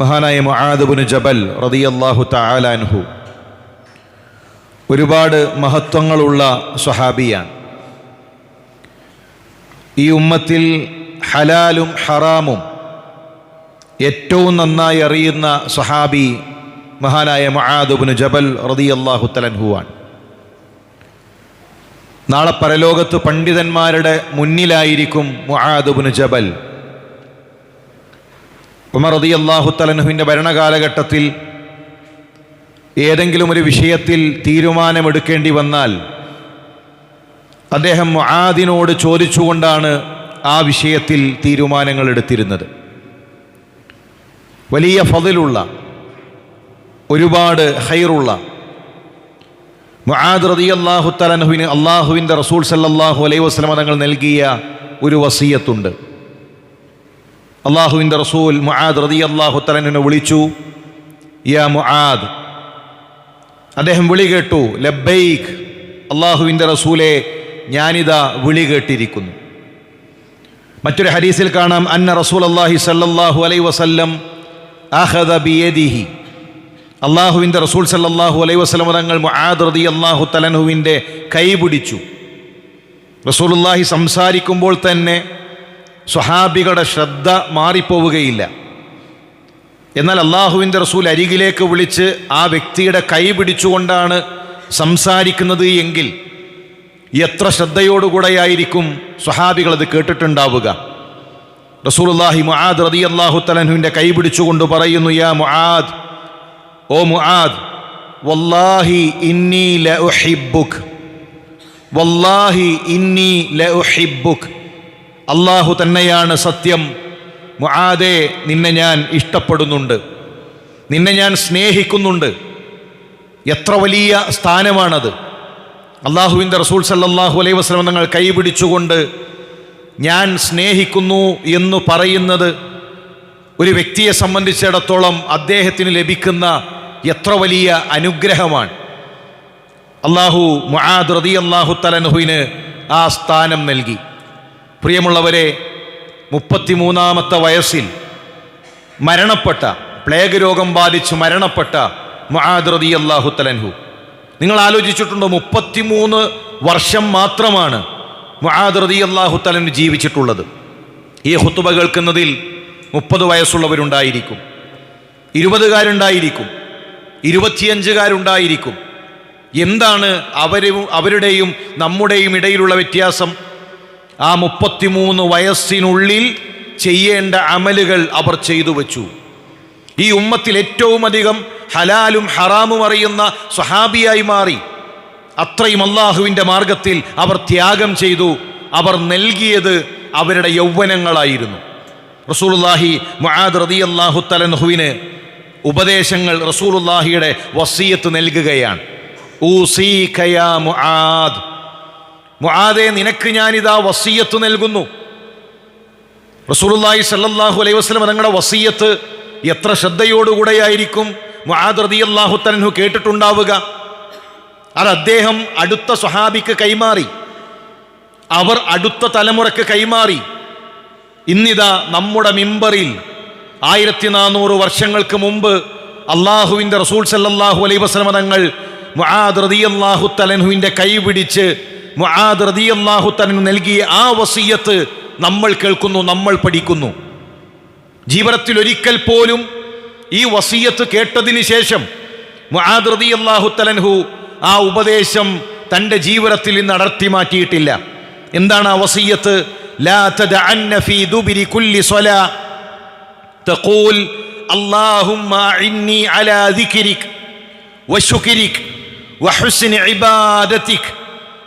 മഹാനായ മുആദുബിന് ജബൽ റതിയല്ലാഹു താലാൻഹു ഒരുപാട് മഹത്വങ്ങളുള്ള സ്വഹാബിയാണ്. ഈ ഉമ്മത്തിൽ ഹലാലും ഹറാമും ഏറ്റവും നന്നായി അറിയുന്ന സ്വഹാബി മഹാനായ മുആദുബിന് ജബൽ റതിയല്ലാഹു തലൻഹുവാണ് നാളെ പരലോകത്ത് പണ്ഡിതന്മാരുടെ മുന്നിലായിരിക്കും മുആദുബിന് ജബൽ. ഉമർ റതി അള്ളാഹു തലനുഹിന്റെ ഭരണകാലഘട്ടത്തിൽ ഏതെങ്കിലും ഒരു വിഷയത്തിൽ തീരുമാനമെടുക്കേണ്ടി വന്നാൽ അദ്ദേഹം മുആദിനോട് ചോദിച്ചുകൊണ്ടാണ് ആ വിഷയത്തിൽ തീരുമാനങ്ങൾ എടുത്തിരുന്നത് വലിയ ഫതിലുള്ള ഒരുപാട് ഹൈറുള്ള മുആദ് റതി അള്ളാഹു തലനുഹിന് അള്ളാഹുവിന്റെ റസൂൽ സല്ലാഹു അലൈഹി വസ്ലമ തങ്ങൾ നൽകിയ ഒരു വസീയത്തുണ്ട്. അള്ളാഹുവിന്റെ റസൂൽ മുആദ് റതി അള്ളാഹു തലനെ വിളിച്ചു യാ മുആദ് അദ്ദേഹം വിളി കേട്ടു ലബൈഖ് അള്ളാഹുവിന്റെ റസൂലെ ഞാനിതാ വിളി കേട്ടിരിക്കുന്നു. മറ്റൊരു ഹദീസിൽ കാണാം അന്ന റസൂൽ അള്ളാഹി സല്ലാഹു അലൈ വസല്ലം അഹദ ബിയദിഹി. അള്ളാഹുവിന്റെ റസൂൽ സല്ലാഹു അലൈ വസ്ലം തങ്ങൾ മുആദ് റതി അള്ളാഹു തലനുവിന്റെ കൈ പിടിച്ചു. റസൂലുള്ളാഹി സംസാരിക്കുമ്പോൾ തന്നെ സ്വഹാബികളുടെ ശ്രദ്ധ മാറിപ്പോവുകയില്ല. എന്നാൽ അള്ളാഹുവിന്റെ റസൂൽ അരികിലേക്ക് വിളിച്ച് ആ വ്യക്തിയുടെ കൈ പിടിച്ചുകൊണ്ടാണ് സംസാരിക്കുന്നത് എങ്കിൽ എത്ര ശ്രദ്ധയോടുകൂടെയായിരിക്കും സ്വഹാബികൾ അത് കേട്ടിട്ടുണ്ടാവുക? റസൂലുള്ളാഹി മുആദ് റതി അള്ളാഹു തലഹുവിന്റെ കൈ പിടിച്ചുകൊണ്ട് പറയുന്നു യാ മുആദ് ഓ മുആദ് വല്ലാഹി ഇന്നി ല ഉഹിബ്ബുക് വല്ലാഹി ഇന്നി ല ഉഹിബ്ബുക് അള്ളാഹു തന്നെയാണ് സത്യം. മുആദേ നിന്നെ ഞാൻ ഇഷ്ടപ്പെടുന്നുണ്ട്. നിന്നെ ഞാൻ സ്നേഹിക്കുന്നുണ്ട്. എത്ര വലിയ സ്ഥാനമാണത്. അള്ളാഹുവിന്റെ റസൂൽ സല്ലാഹു അലൈഹി വസ്ലം നിങ്ങൾ കൈപിടിച്ചുകൊണ്ട് ഞാൻ സ്നേഹിക്കുന്നു എന്ന് പറയുന്നത് ഒരു വ്യക്തിയെ സംബന്ധിച്ചിടത്തോളം അദ്ദേഹത്തിന് ലഭിക്കുന്ന എത്ര വലിയ അനുഗ്രഹമാണ്. അള്ളാഹു മുആദ് റതി അള്ളാഹു തലൻഹുവിന് ആ സ്ഥാനം നൽകി. പ്രിയമുള്ളവരെ മുപ്പത്തിമൂന്നാമത്തെ വയസ്സിൽ മരണപ്പെട്ട പ്ലേഗ് രോഗം ബാധിച്ച് മരണപ്പെട്ട മഹാദ്രതി അള്ളാഹു തലൻഹു നിങ്ങൾ ആലോചിച്ചിട്ടുണ്ടോ മുപ്പത്തിമൂന്ന് വർഷം മാത്രമാണ് മഹാദ്രതി അള്ളാഹു തലൻ ജീവിച്ചിട്ടുള്ളത്. ഈ ഹുത്തുബ കേൾക്കുന്നതിൽ മുപ്പത് വയസ്സുള്ളവരുണ്ടായിരിക്കും. ഇരുപതുകാരുണ്ടായിരിക്കും. ഇരുപത്തിയഞ്ചുകാരുണ്ടായിരിക്കും. എന്താണ് അവരും അവരുടെയും നമ്മുടെയും ഇടയിലുള്ള വ്യത്യാസം? ആ മുപ്പത്തിമൂന്ന് വയസ്സിനുള്ളിൽ ചെയ്യേണ്ട അമലുകൾ അവർ ചെയ്തു വച്ചു. ഈ ഉമ്മത്തിൽ ഏറ്റവും അധികം ഹലാലും ഹറാമും അറിയുന്ന സ്വഹാബിയായി മാറി. അത്രയും അള്ളാഹുവിന്റെ മാർഗത്തിൽ അവർ ത്യാഗം ചെയ്തു. അവർ നൽകിയത് അവരുടെ യൗവനങ്ങളായിരുന്നു. റസൂലുല്ലാഹി മുആദ് റതി അള്ളാഹു തലൻഹുവിന് ഉപദേശങ്ങൾ റസൂലുല്ലാഹിയുടെ വസീയത്ത് നൽകുകയാണ്. ഊസീക കയാ മുആദ്. മുആദെ നിനക്ക് ഞാനിതാ വസീയത്ത് നൽകുന്നു. റസൂലുള്ളാഹി സല്ലല്ലാഹു അലൈഹി വസല്ലം തങ്ങളുടെ വസീയത്ത് എത്ര ശ്രദ്ധയോടുകൂടെയായിരിക്കും? മുആദ് റളിയല്ലാഹു തൻഹു കേട്ടിട്ടുണ്ടാവുക. അത് അദ്ദേഹം അടുത്ത സ്വഹാബിക്ക് കൈമാറി. അവർ അടുത്ത തലമുറയ്ക്ക് കൈമാറി. ഇന്നിതാ നമ്മുടെ മിമ്പറിൽ ആയിരത്തി നാനൂറ് വർഷങ്ങൾക്ക് മുമ്പ് അള്ളാഹുവിന്റെ റസൂൽ സല്ലാഹു അലൈഹി വസല്ലം തങ്ങൾ മുആദ് റളിയല്ലാഹു തലൻഹുവിന്റെ കൈ പിടിച്ച് മുആദ് റളിയല്ലാഹു തലൻ നൽകിയ ആ വസീയത്ത് നമ്മൾ കേൾക്കുന്നു നമ്മൾ പഠിക്കുന്നു ജീവിതത്തിൽ ഒരിക്കൽ പോലും ഈ വസീയത്ത് കേട്ടതിന് ശേഷം മുആദ് റളിയല്ലാഹു തലൻഹു ആ ഉപദേശം തൻ്റെ ജീവിതത്തിൽ നിന്ന് അടർത്തി മാറ്റിയിട്ടില്ല എന്താണ് ആ വസീയത്ത് ലാ തദഅന്ന ഫീ ദുബരി കുല്ലി സ്വലാ തഖൂൽ اللهم أعني على ذكرك وشكرك وحسن عبادتك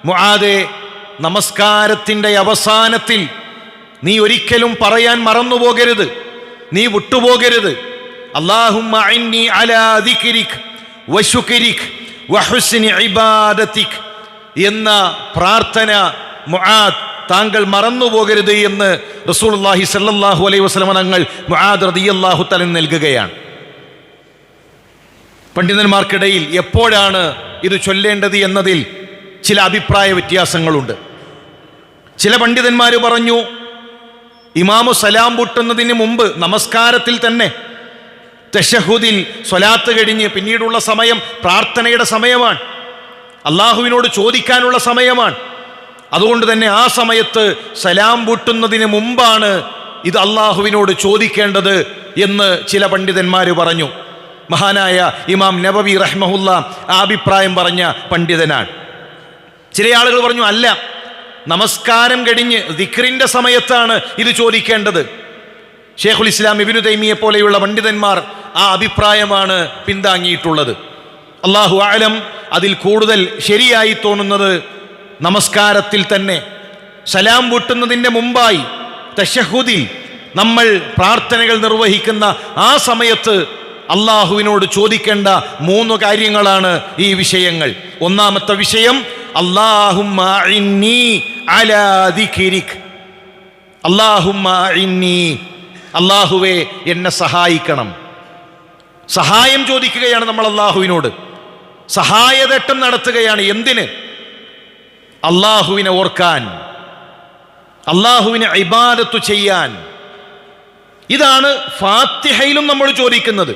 മുആദെ നമസ്കാരത്തിന്റെ അവസാനത്തിൽ നീ ഒരിക്കലും പറയാൻ മറന്നുപോകരുത്. നീ വിട്ടുപോകരുത്. ഇബാദതിക് എന്ന പ്രാർത്ഥന മുആദ് താങ്കൾ മറന്നുപോകരുത് എന്ന് റസൂലുള്ളാഹി സല്ലാഹു അലൈഹി വസല്ലമ തങ്ങൾ മുആദ് തആല നൽകുകയാണ്. പണ്ഡിതന്മാർക്കിടയിൽ എപ്പോഴാണ് ഇത് ചൊല്ലേണ്ടത് എന്നതിൽ ചില അഭിപ്രായ വ്യത്യാസങ്ങളുണ്ട്. ചില പണ്ഡിതന്മാർ പറഞ്ഞു ഇമാമു സലാം പൊട്ടുന്നതിന് മുമ്പ് നമസ്കാരത്തിൽ തന്നെ തഷഹുദിൽ സ്വലാത്ത് കഴിഞ്ഞ് പിന്നീടുള്ള സമയം പ്രാർത്ഥനയുടെ സമയമാണ്. അള്ളാഹുവിനോട് ചോദിക്കാനുള്ള സമയമാണ്. അതുകൊണ്ട് തന്നെ ആ സമയത്ത് സലാം പൊട്ടുന്നതിന് മുമ്പാണ് ഇത് അള്ളാഹുവിനോട് ചോദിക്കേണ്ടത് എന്ന് ചില പണ്ഡിതന്മാർ പറഞ്ഞു. മഹാനായ ഇമാം നബവി റഹ്മഹുല്ല ആ അഭിപ്രായം പറഞ്ഞ പണ്ഡിതനാണ്. ചില ആളുകൾ പറഞ്ഞു അല്ല നമസ്കാരം കഴിഞ്ഞ് ദിക്റിന്റെ സമയത്താണ് ഇത് ചോദിക്കേണ്ടത്. ഷേഖുൽ ഇസ്ലാം ഇബിനു തൈമിയെ പോലെയുള്ള പണ്ഡിതന്മാർ ആ അഭിപ്രായമാണ് പിന്താങ്ങിയിട്ടുള്ളത്. അള്ളാഹു ആലം അതിൽ കൂടുതൽ ശരിയായി തോന്നുന്നത് നമസ്കാരത്തിൽ തന്നെ. സലാം പൊട്ടുന്നതിന്റെ മുമ്പായി തഷഹുദിൽ നമ്മൾ പ്രാർത്ഥനകൾ നിർവഹിക്കുന്ന ആ സമയത്ത് അള്ളാഹുവിനോട് ചോദിക്കേണ്ട മൂന്ന് കാര്യങ്ങളാണ് ഈ വിഷയങ്ങൾ. ഒന്നാമത്തെ വിഷയം അള്ളാഹുവെ എന്നെ സഹായിക്കണം. സഹായം ചോദിക്കുകയാണ് നമ്മൾ അള്ളാഹുവിനോട് സഹായതട്ടം നടത്തുകയാണ് എന്തിന്? അള്ളാഹുവിനെ ഓർക്കാൻ. അള്ളാഹുവിനെ ഇബാദത്തു ചെയ്യാൻ. ഇതാണ് ഫാത്തിഹയിലും നമ്മൾ ചോദിക്കുന്നത്.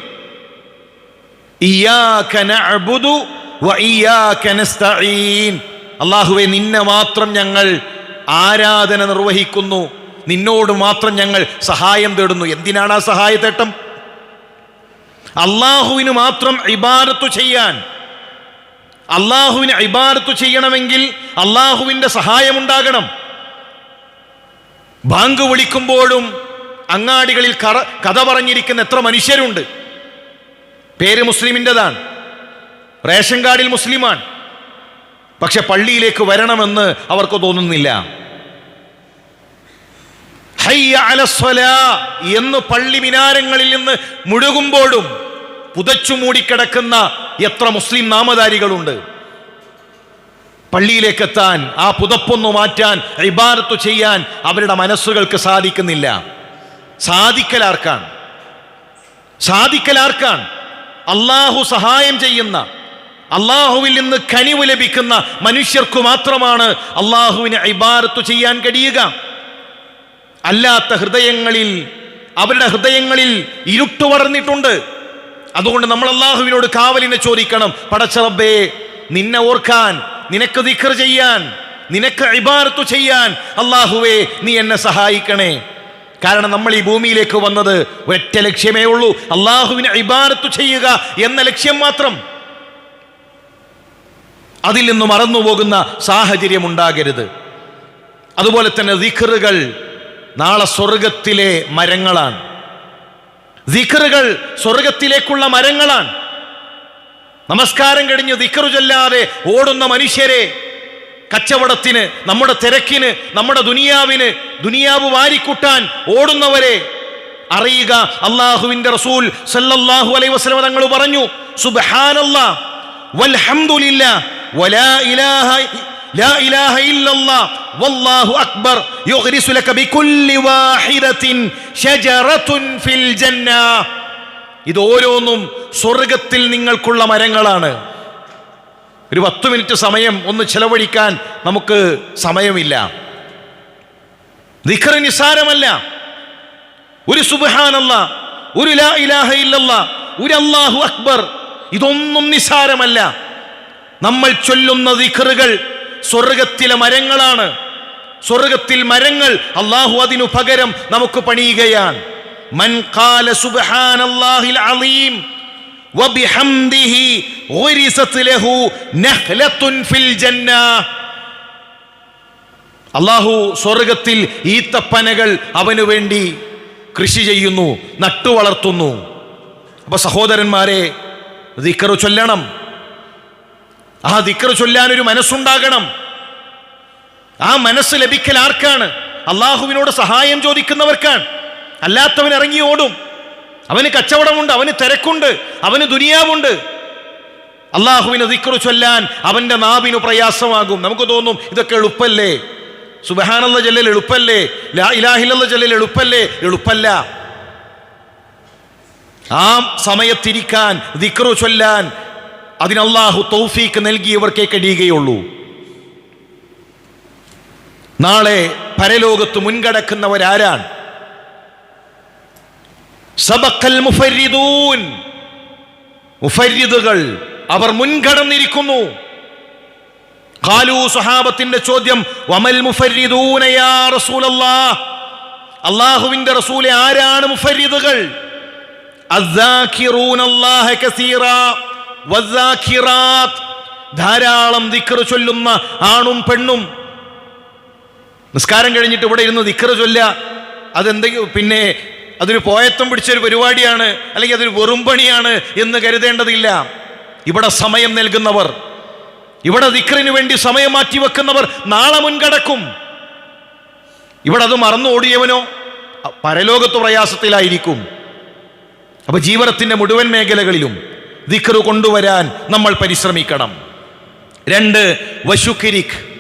അള്ളാഹുവെ നിന്നെ മാത്രം ഞങ്ങൾ ആരാധന നിർവഹിക്കുന്നു. നിന്നോട് മാത്രം ഞങ്ങൾ സഹായം തേടുന്നു. എന്തിനാണ് ആ സഹായത്തേട്ടം അള്ളാഹുവിന് മാത്രം ഇബാരത്തു ചെയ്യാൻ. അള്ളാഹുവിന് ഇബാരത്തു ചെയ്യണമെങ്കിൽ അള്ളാഹുവിന്റെ സഹായമുണ്ടാകണം. ബാങ്ക് വിളിക്കുമ്പോഴും അങ്ങാടികളിൽ കഥ പറഞ്ഞിരിക്കുന്ന എത്ര മനുഷ്യരുണ്ട്. പേര് മുസ്ലിമിന്റെതാണ്. റേഷൻ കാർഡിൽ മുസ്ലിമാണ്. പക്ഷെ പള്ളിയിലേക്ക് വരണമെന്ന് അവർക്ക് തോന്നുന്നില്ല. എന്ന് പള്ളി മിനാരങ്ങളിൽ നിന്ന് മുഴുകുമ്പോഴും പുതച്ചു മൂടിക്കിടക്കുന്ന എത്ര മുസ്ലിം നാമധാരികളുണ്ട്. പള്ളിയിലേക്ക് എത്താൻ ആ പുതപ്പൊന്നു മാറ്റാൻ ഇബാദത്ത് ചെയ്യാൻ അവരുടെ മനസ്സുകൾക്ക് സാധിക്കുന്നില്ല. സാധിക്കലാർക്കാണ് സാധിക്കലാർക്കാണ് അള്ളാഹു സഹായം ചെയ്യുന്ന അള്ളാഹുവിൽ നിന്ന് കനിവ് ലഭിക്കുന്ന മനുഷ്യർക്കു മാത്രമാണ് അള്ളാഹുവിനെ ഇബാദത്ത് ചെയ്യാൻ കഴിയുക. അല്ലാത്ത ഹൃദയങ്ങളിൽ അവരുടെ ഹൃദയങ്ങളിൽ ഇരുട്ട് വളർന്നിട്ടുണ്ട്. അതുകൊണ്ട് നമ്മൾ അള്ളാഹുവിനോട് കാവലിനെ ചോദിക്കണം. പടച്ചറബേ നിന്നെ ഓർക്കാൻ നിനക്ക് ദിഖർ ചെയ്യാൻ നിനക്ക് ഇബാരത്തു ചെയ്യാൻ അള്ളാഹുവേ നീ എന്നെ സഹായിക്കണേ. കാരണം നമ്മൾ ഈ ഭൂമിയിലേക്ക് വന്നത് ഒറ്റ ലക്ഷ്യമേ ഉള്ളൂ. അള്ളാഹുവിനെ ഇബാരത്തു ചെയ്യുക എന്ന ലക്ഷ്യം മാത്രം. അതിൽ നിന്ന് മറന്നുപോകുന്ന സാഹചര്യം ഉണ്ടാകരുത് അതുപോലെ തന്നെ ദിഖറുകൾ നാളെ സ്വർഗത്തിലെ മരങ്ങളാണ്. ദിഖറുകൾ സ്വർഗത്തിലേക്കുള്ള മരങ്ങളാണ്. നമസ്കാരം കഴിഞ്ഞ് ദിക്കറു ചൊല്ലാതെ ഓടുന്ന മനുഷ്യരെ കച്ചവടത്തിന് നമ്മുടെ തിരക്കിന് നമ്മുടെ ദുനിയാവിന് ദുനിയാവ് വാരിക്കൂട്ടാൻ ഓടുന്നവരെ അറിയുക. അള്ളാഹുവിന്റെ റസൂൽ സല്ലല്ലാഹു അലൈഹി വസല്ലം തങ്ങൾ പറഞ്ഞു സുബ്ഹാനല്ലാ വൽഹംദുലില്ലാ വലാ ഇലാഹ ലാ ഇലാഹ الله വല്ലാഹു അക്ബർ യുഗ്രിസു ലക بكل വാഹിദത്തിൻ ഷജറത്തുൻ ഫിൽ ജന്ന ഇത് ഓരോന്നും സ്വർഗത്തിൽ നിങ്ങൾക്കുള്ള മരങ്ങളാണ്. ഒരു പത്ത് മിനിറ്റ് സമയം ഒന്ന് ചെലവഴിക്കാൻ നമുക്ക് സമയമില്ല. ദിഖർ നിസാരമല്ല. ഒരു സുബഹാനല്ല ഒരു ലാ ഇലാഹ ഇല്ലല്ല ഒരു അള്ളാഹു അക്ബർ ഇതൊന്നും നിസാരമല്ല. നമ്മൾ ചൊല്ലുന്ന ദിഖറുകൾ സ്വർഗത്തിലെ മരങ്ങളാണ്. സ്വർഗത്തിൽ മരങ്ങൾ അള്ളാഹു അതിനു പകരം നമുക്ക് പണിയുകയാണ്. മൻ സുബ്ഹാനല്ലാഹിൽ അലീം അള്ളാഹു സ്വർഗത്തിൽ ഈത്തപ്പനകൾ അവനു വേണ്ടി കൃഷി ചെയ്യുന്നു നട്ടു വളർത്തുന്നു അപ്പൊ സഹോദരന്മാരെ ദിക്കറ് ചൊല്ലണം. ആ ദിക്കറ് ചൊല്ലാൻ ഒരു മനസ്സുണ്ടാകണം. ആ മനസ്സ് ലഭിക്കൽ ആർക്കാണ്? അള്ളാഹുവിനോട് സഹായം ചോദിക്കുന്നവർക്കാണ്. അല്ലാത്തവൻ ഇറങ്ങി ഓടും. അവന് കച്ചവടമുണ്ട് അവന് തിരക്കുണ്ട് അവന് ദുനിയാവുണ്ട്. അള്ളാഹുവിന് ദിക്കറു ചൊല്ലാൻ അവന്റെ നാവിന് പ്രയാസമാകും. നമുക്ക് തോന്നും ഇതൊക്കെ എളുപ്പല്ലേ? സുബഹാനുള്ള ജല്ലൽ എളുപ്പല്ലേ? ഇലാഹിലുള്ള ജല്ലൽ എളുപ്പല്ലേ? എളുപ്പല്ല. ആ സമയത്തിരിക്കാൻ ദിക്റു ചൊല്ലാൻ അതിനല്ലാഹു തൗഫീക്ക് നൽകിയവർക്കേ കഴിയുകയുള്ളൂ. നാളെ പരലോകത്ത് മുൻകടക്കുന്നവരാരാണ്? സബക്കൽ മുഫരിദൂൻ. മുഫരിദുകൾ അവർ മുൻകടന്നിരിക്കുന്നു. ഖാലു സഹാബത്തിന്റെ ചോദ്യം വമൽ മുഫരിദൂന യാ റസൂലല്ലാഹ്? അള്ളാഹുവിന്റെ റസൂലെ ആരാണ് മുഫരിദുകൾ? ധാരാളം ദിക്കറ് ചൊല്ലുന്ന ആണും പെണ്ണും. നിസ്കാരം കഴിഞ്ഞിട്ട് ഇവിടെ ഇരുന്ന് ദിക്കറ് ചൊല്ല. അതെന്തെങ്കിലും പിന്നെ അതൊരു പോയത്വം പിടിച്ചൊരു പരിപാടിയാണ് അല്ലെങ്കിൽ അതൊരു വെറും പണിയാണ് എന്ന് കരുതേണ്ടതില്ല. ഇവിടെ സമയം നൽകുന്നവർ ഇവിടെ ദിക്റിന് വേണ്ടി സമയം മാറ്റി വെക്കുന്നവർ നാളെ മുൻകടക്കും ഇവിടെ അത് മറന്നു ഓടിയവനോ പരലോകത്ത് പ്രയാസത്തിലായിരിക്കും. അപ്പൊ ജീവിതത്തിന്റെ മുഴുവൻ മേഖലകളിലും ദിക്റ് കൊണ്ടുവരാൻ നമ്മൾ പരിശ്രമിക്കണം. രണ്ട് വശുക്കിരിക്.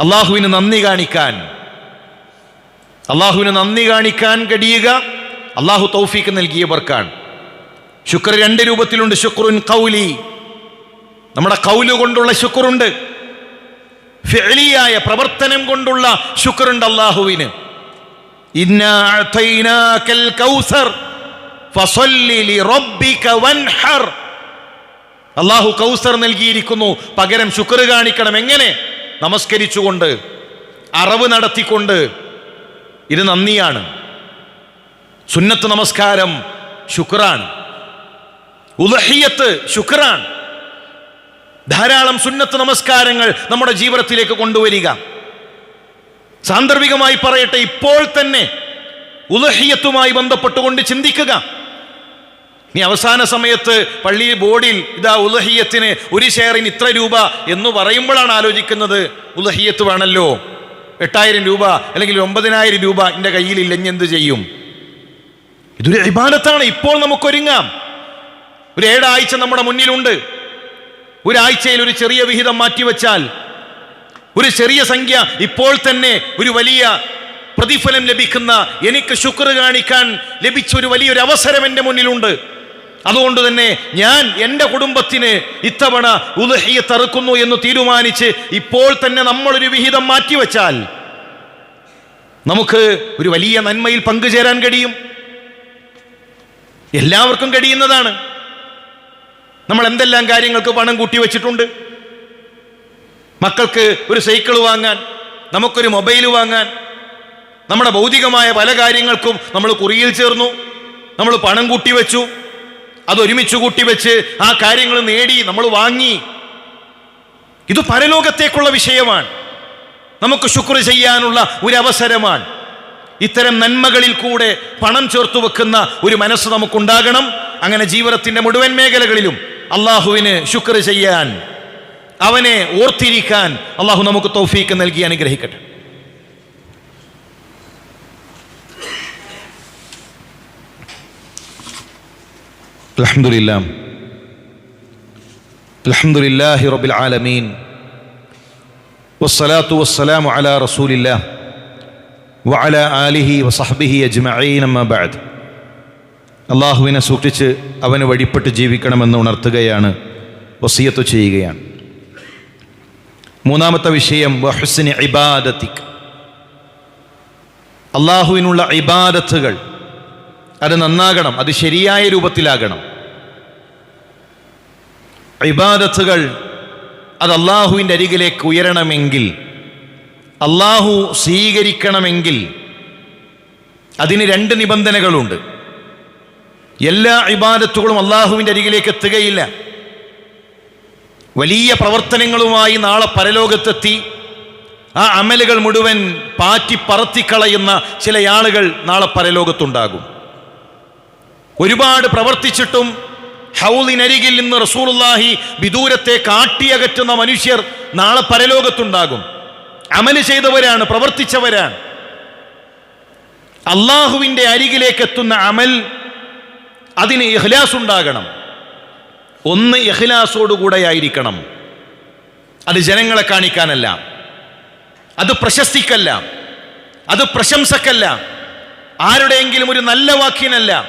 അള്ളാഹുവിന് നന്ദി കാണിക്കാൻ. അള്ളാഹുവിന് നന്ദി കാണിക്കാൻ കഴിയുക അള്ളാഹു തൗഫീക്ക് നൽകിയവർക്കാണ്. ശുക്ർ രണ്ട് രൂപത്തിലുണ്ട് ശുക്രുൻ കൗലി നമ്മുടെ കൗലു കൊണ്ടുള്ള ശുക്രുണ്ട് ഫെലിയായ പ്രവർത്തനം കൊണ്ടുള്ള ശുക്രുണ്ട് അള്ളാഹുവിന്. ഇന്നാ കൗസർ. അള്ളാഹു കൗസർ നൽകിയിരിക്കുന്നു. പകരം ശുക്ർ കാണിക്കണം. എങ്ങനെ? നമസ്കരിച്ചുകൊണ്ട് അറവ് നടത്തിക്കൊണ്ട്. ഇത് നന്ദിയാണ്. സുന്നത്ത് നമസ്കാരം ശുക്രാണ് ഉലഹിയത്ത് ശുക്രാണ് ധാരാളം സുന്നത്ത് നമസ്കാരങ്ങൾ നമ്മുടെ ജീവിതത്തിലേക്ക് കൊണ്ടുവരിക. സാന്ദർഭികമായി പറയട്ടെ ഇപ്പോൾ തന്നെ ഉലഹിയത്തുമായി ബന്ധപ്പെട്ടുകൊണ്ട് ചിന്തിക്കുക. നീ അവസാന സമയത്ത് പള്ളി ബോർഡിൽ ഇതാ ഉലഹിയത്തിന് ഒരു ഷെയറിന് ഇത്ര രൂപ എന്ന് പറയുമ്പോഴാണ് ആലോചിക്കുന്നത്. ഉലഹിയത്ത് വേണമല്ലോ എട്ടായിരം രൂപ അല്ലെങ്കിൽ ഒമ്പതിനായിരം രൂപ എന്റെ കയ്യിലില്ല ഇനി എന്ത് ചെയ്യും? ഇതൊരു അഭിമാനത്താണ് ഇപ്പോൾ നമുക്കൊരുങ്ങാം. ഒരു ഏഴാഴ്ച നമ്മുടെ മുന്നിലുണ്ട്. ഒരാഴ്ചയിൽ ഒരു ചെറിയ വിഹിതം മാറ്റിവെച്ചാൽ ഒരു ചെറിയ സംഖ്യ ഇപ്പോൾ തന്നെ ഒരു വലിയ പ്രതിഫലം ലഭിക്കുന്ന എനിക്ക് ശുക്ർ കാണിക്കാൻ ലഭിച്ച ഒരു വലിയൊരു അവസരം എന്റെ മുന്നിലുണ്ട്. അതുകൊണ്ട് തന്നെ ഞാൻ എന്റെ കുടുംബത്തിന് ഇത്തവണ ഉദഹിയെ തറുക്കുന്നു എന്ന് തീരുമാനിച്ച് ഇപ്പോൾ തന്നെ നമ്മളൊരു വിഹിതം മാറ്റിവെച്ചാൽ നമുക്ക് ഒരു വലിയ നന്മയിൽ പങ്കുചേരാൻ കഴിയും. എല്ലാവർക്കും കഴിയുന്നതാണ്. നമ്മൾ എന്തെല്ലാം കാര്യങ്ങൾക്ക് പണം കൂട്ടി വെച്ചിട്ടുണ്ട്? മക്കൾക്ക് ഒരു സൈക്കിൾ വാങ്ങാൻ നമുക്കൊരു മൊബൈൽ വാങ്ങാൻ നമ്മുടെ ഭൗതികമായ പല കാര്യങ്ങൾക്കും നമ്മൾ കുറിയിൽ ചേർന്നു നമ്മൾ പണം കൂട്ടി വെച്ചു. അത് ഒരുമിച്ച് കൂട്ടിവെച്ച് ആ കാര്യങ്ങൾ നേടി നമ്മൾ വാങ്ങി. ഇത് പരലോകത്തേക്കുള്ള വിഷയമാണ്. നമുക്ക് ശുക്ർ ചെയ്യാനുള്ള ഒരു അവസരമാണ് ഇത്തരം നന്മകളിൽ കൂടെ പണം ചേർത്ത് വെക്കുന്ന ഒരു മനസ്സ് നമുക്കുണ്ടാകണം. അങ്ങനെ ജീവിതത്തിന്റെ മുഴുവൻ മേഖലകളിലും അള്ളാഹുവിന് ശുക്ർ ചെയ്യാൻ അവനെ ഓർത്തിരിക്കാൻ അള്ളാഹു നമുക്ക് തൗഫീക്ക് നൽകി അനുഗ്രഹിക്കട്ടെ. الحمد لله الحمد لله رب العالمين والصلاة والسلام على رسول الله وعلى آله وصحبه أجمعين أما بعد അള്ളാഹുവിനെ സൂക്ഷിച്ച് അവന് വഴിപ്പെട്ട് ജീവിക്കണമെന്ന് ഉണർത്തുകയാണ് വസിയത്ത് ചെയ്യുകയാണ് മൂന്നാമത്തെ വിഷയം വഹുസിന് ഇബാദത്തിക് അള്ളാഹുവിനുള്ള ഇബാദത്തുകൾ അത് നന്നാകണം അത് ശരിയായ രൂപത്തിലാകണം ഇബാദത്തുകൾ അത് അള്ളാഹുവിന്റെ അരികിലേക്ക് ഉയരണമെങ്കിൽ അള്ളാഹു സ്വീകരിക്കണമെങ്കിൽ അതിന് രണ്ട് നിബന്ധനകളുണ്ട്. എല്ലാ ഇബാദത്തുകളും അള്ളാഹുവിന്റെ അരികിലേക്ക് എത്തുകയില്ല. വലിയ പ്രവർത്തനങ്ങളുമായി നാളെ പരലോകത്തെത്തി ആ അമലുകൾ മുഴുവൻ പാറ്റി പറത്തിക്കളയുന്ന ചില ആളുകൾ നാളെ പരലോകത്തുണ്ടാകും. ഒരുപാട് പ്രവർത്തിച്ചിട്ടും ഹൗലിനരികിൽ നിന്ന് റസൂലുള്ളാഹി വിദൂരത്തെ കാട്ടിയകറ്റുന്ന മനുഷ്യർ നാളെ പരലോകത്തുണ്ടാകും. അമൽ ചെയ്തവരാണ് പ്രവർത്തിച്ചവരാണ്. അള്ളാഹുവിന്റെ അരികിലേക്ക് എത്തുന്ന അമൽ അതിന് ഇഹ്ലാസ് ഉണ്ടാകണം ഒന്ന് ഇഹ്ലാസോടുകൂടെ ആയിരിക്കണം അത് ജനങ്ങളെ കാണിക്കാനല്ല. അത് പ്രശസ്തിക്കല്ല. അത് പ്രശംസക്കല്ല. ആരുടെയെങ്കിലും ഒരു നല്ല വാക്കിനല്ല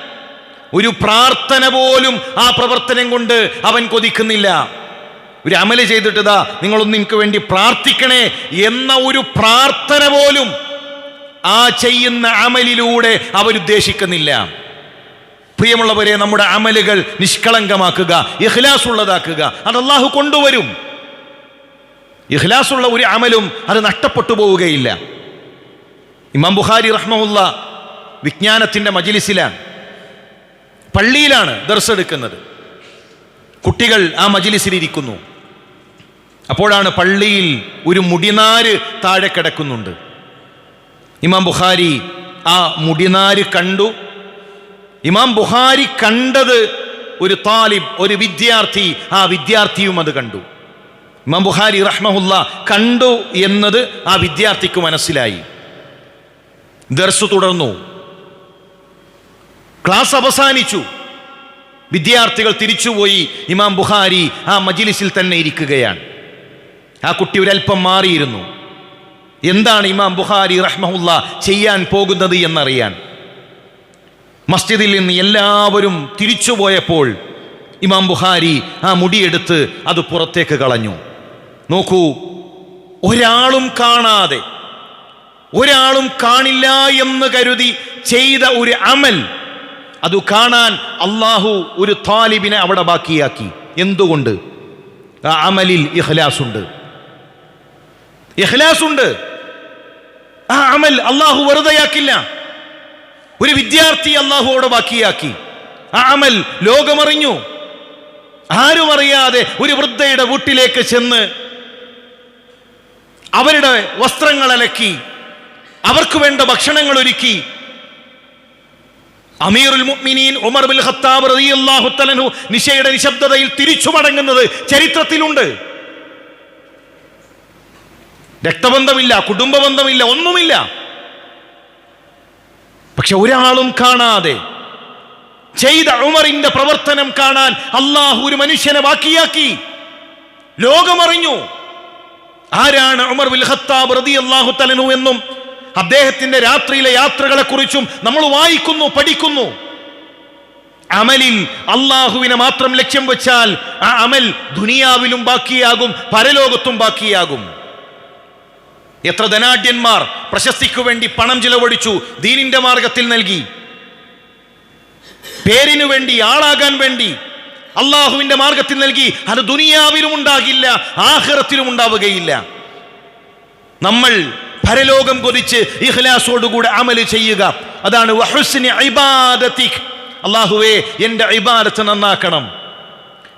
ഒരു പ്രാർത്ഥന പോലും ആ പ്രവർത്തനം കൊണ്ട് അവൻ കൊതിക്കുന്നില്ല. ഒരു അമൽ ചെയ്തിട്ടതാ നിങ്ങളൊന്ന് എനിക്ക് വേണ്ടി പ്രാർത്ഥിക്കണേ എന്ന ഒരു പ്രാർത്ഥന പോലും ആ ചെയ്യുന്ന അമലിലൂടെ അവരുദ്ദേശിക്കുന്നില്ല പ്രിയമുള്ളവരെ നമ്മുടെ അമലുകൾ നിഷ്കളങ്കമാക്കുക ഇഹ്ലാസ് ഉള്ളതാക്കുക അത് അള്ളാഹു കൊണ്ടുവരും. ഇഹ്ലാസുള്ള ഒരു അമലും അത് നഷ്ടപ്പെട്ടു പോവുകയില്ല. ഇമാം ബുഖാരി റഹ്മുല്ല വിജ്ഞാനത്തിന്റെ മജിലിസിലാണ്. പള്ളിയിലാണ് ദർശെടുക്കുന്നത് കുട്ടികൾ ആ മജിലിസിലിരിക്കുന്നു. അപ്പോഴാണ് പള്ളിയിൽ ഒരു മുടിനാര് താഴെ കിടക്കുന്നുണ്ട്. ഇമാം ബുഖാരി ആ മുടിനാര് കണ്ടു. ഇമാം ബുഖാരി കണ്ടത് ഒരു താലിബ് ഒരു വിദ്യാർത്ഥി ആ വിദ്യാർത്ഥിയും അത് കണ്ടു. ഇമാം ബുഖാരി റഹ്മഹുല്ല കണ്ടു എന്നത് ആ വിദ്യാർത്ഥിക്ക് മനസ്സിലായി. ദർസ് തുടർന്നു. ക്ലാസ് അവസാനിച്ചു. വിദ്യാർത്ഥികൾ തിരിച്ചുപോയി ഇമാം ബുഹാരി ആ മജിലിസിൽ തന്നെ ഇരിക്കുകയാണ്. ആ കുട്ടി ഒരല്പം മാറിയിരുന്നു. എന്താണ് ഇമാം ബുഹാരി റഹ്മഹുല്ല ചെയ്യാൻ പോകുന്നത് എന്നറിയാൻ. മസ്ജിദിൽ നിന്ന് എല്ലാവരും തിരിച്ചുപോയപ്പോൾ ഇമാം ബുഹാരി ആ മുടിയെടുത്ത് അത് പുറത്തേക്ക് കളഞ്ഞു. നോക്കൂ ഒരാളും കാണാതെ ഒരാളും കാണില്ല എന്ന് കരുതി ചെയ്ത ഒരു അമൽ അത് കാണാൻ അള്ളാഹു ഒരു താലിബിനെ അവിടെ ബാക്കിയാക്കി. എന്തുകൊണ്ട്? അമലിൽ ഇഖ്ലാസ് ഉണ്ട് ഇഖ്ലാസ് ഉണ്ട് ആ അമൽ അള്ളാഹു വെറുതെയാക്കില്ല. ഒരു വിദ്യാർത്ഥി അള്ളാഹു അവിടെ ബാക്കിയാക്കി. ആ അമൽ ലോകമറിഞ്ഞു. ആരും അറിയാതെ ഒരു വൃദ്ധയുടെ വീട്ടിലേക്ക് ചെന്ന് അവരുടെ വസ്ത്രങ്ങൾ അലക്കി അവർക്ക് വേണ്ട ഭക്ഷണങ്ങൾ ഒരുക്കി അമീറുൽ മുഅ്മിനീൻ ഉമർ ബിൻ ഖത്താബ് റളിയല്ലാഹു തആലഹു നിശയുടെ നിശബ്ദതയിൽ തിരിച്ചു മടങ്ങുന്നത് ചരിത്രത്തിലുണ്ട്. രക്തബന്ധമില്ല കുടുംബബന്ധമില്ല ഒന്നുമില്ല. പക്ഷെ ഒരാളും കാണാതെ ചെയ്ത ഉമറിന്റെ പ്രവർത്തനം കാണാൻ അള്ളാഹു ഒരു മനുഷ്യനെ ബാക്കിയാക്കി. ലോകമറിഞ്ഞു. ആരാണ് ഉമർ ബിൻ ഖത്താബ് റളിയല്ലാഹു തആലഹു എന്നും അദ്ദേഹത്തിന്റെ രാത്രിയിലെ യാത്രകളെ കുറിച്ചും നമ്മൾ വായിക്കുന്നു പഠിക്കുന്നു. അമലിൽ അള്ളാഹുവിനെ മാത്രം ലക്ഷ്യം വെച്ചാൽ ആ അമൽ ദുനിയാവിലും ബാക്കിയാകും പരലോകത്തും ബാക്കിയാകും. എത്ര ധനാഢ്യന്മാർ പ്രശസ്തിക്കു വേണ്ടി പണം ചിലവഴിച്ചു ദീനിന്റെ മാർഗത്തിൽ നൽകി. പേരിനു വേണ്ടി ആളാകാൻ വേണ്ടി അള്ളാഹുവിന്റെ മാർഗത്തിൽ നൽകി. അത് ദുനിയാവിലും ഉണ്ടാകില്ല ആഹ്റത്തിലും ഉണ്ടാവുകയില്ല. നമ്മൾ പരലോകം കൊതിച്ച് ഇഖ്ലാസോടുകൂടെ അമൽ ചെയ്യുക. അതാണ് ഇബാദത്തിക്. അള്ളാഹുവേ എന്റെ ഇബാദത്ത് നന്നാക്കണം.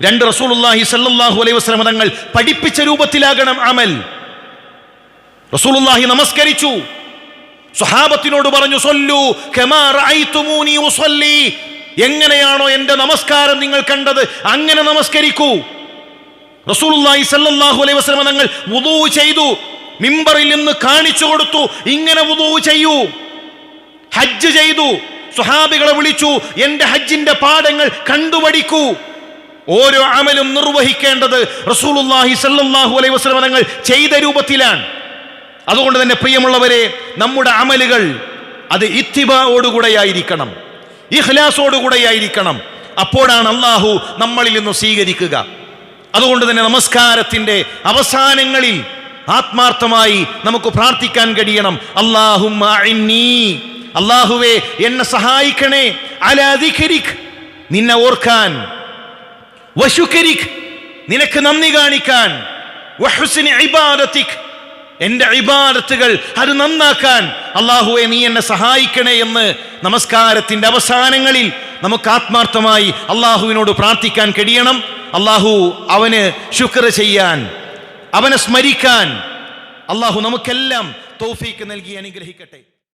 രണ്ട് റസൂലുള്ളാഹി സല്ലാഹു അലൈഹി വസല്ലം തങ്ങൾ പഠിപ്പിച്ച രൂപത്തിലാകണം അമൽ. റസൂലുള്ളാഹി നമസ്കരിച്ചു. സ്വഹാബത്തിനോട് പറഞ്ഞു സൊല്ലു എങ്ങനെയാണോ എന്റെ നമസ്കാരം നിങ്ങൾ കണ്ടത് അങ്ങനെ നമസ്കരിക്കൂ. റസൂലുള്ളാഹി സല്ലാഹു അലൈഹി വസല്ലം തങ്ങൾ വുദൂ ചെയ്തു. മിമ്പറിൽ നിന്ന് കാണിച്ചു കൊടുത്തു. ഇങ്ങനെ വുദൂ ചെയ്യൂ. ഹജ്ജ് ചെയ്തു. സുഹാബികളെ വിളിച്ചു എന്റെ ഹജ്ജിന്റെ പാഠങ്ങൾ കണ്ടുപഠിക്കൂ. ഓരോ അമലും നിർവഹിക്കേണ്ടത് റസൂലുള്ളാഹി സല്ലാഹു അലൈഹി വസ്ലമനങ്ങൾ ചെയ്ത രൂപത്തിലാണ്. അതുകൊണ്ട് തന്നെ പ്രിയമുള്ളവരെ നമ്മുടെ അമലുകൾ അത് ഇത്തിബോടുകൂടെയായിരിക്കണം ഇഹ്ലാസോടുകൂടെയായിരിക്കണം അപ്പോഴാണ് അള്ളാഹു നമ്മളിൽ നിന്ന് സ്വീകരിക്കുക. അതുകൊണ്ട് തന്നെ നമസ്കാരത്തിന്റെ അവസാനങ്ങളിൽ ആത്മാർത്ഥമായി നമുക്ക് പ്രാർത്ഥിക്കാൻ കഴിയണം. അള്ളാഹും അള്ളാഹുവേ എന്നെ സഹായിക്കണേ. അലധികരിക് നിന്നെ ഓർക്കാൻ. വശുക്കരിക് നിനക്ക് നന്ദി കാണിക്കാൻ. വഹുസ്നി ഇബാദത്തിക്. എന്റെ അത് നന്നാക്കാൻ. അള്ളാഹുവെ നീ എന്നെ സഹായിക്കണേ എന്ന് നമസ്കാരത്തിന്റെ അവസാനങ്ങളിൽ നമുക്ക് ആത്മാർത്ഥമായി അള്ളാഹുവിനോട് പ്രാർത്ഥിക്കാൻ കഴിയണം. അള്ളാഹു അവന് ശുക്ർ ചെയ്യാൻ. അവനെ സ്മരിക്കാൻ അള്ളാഹു നമുക്കെല്ലാം തോഫീക്ക് നൽകി അനുഗ്രഹിക്കട്ടെ.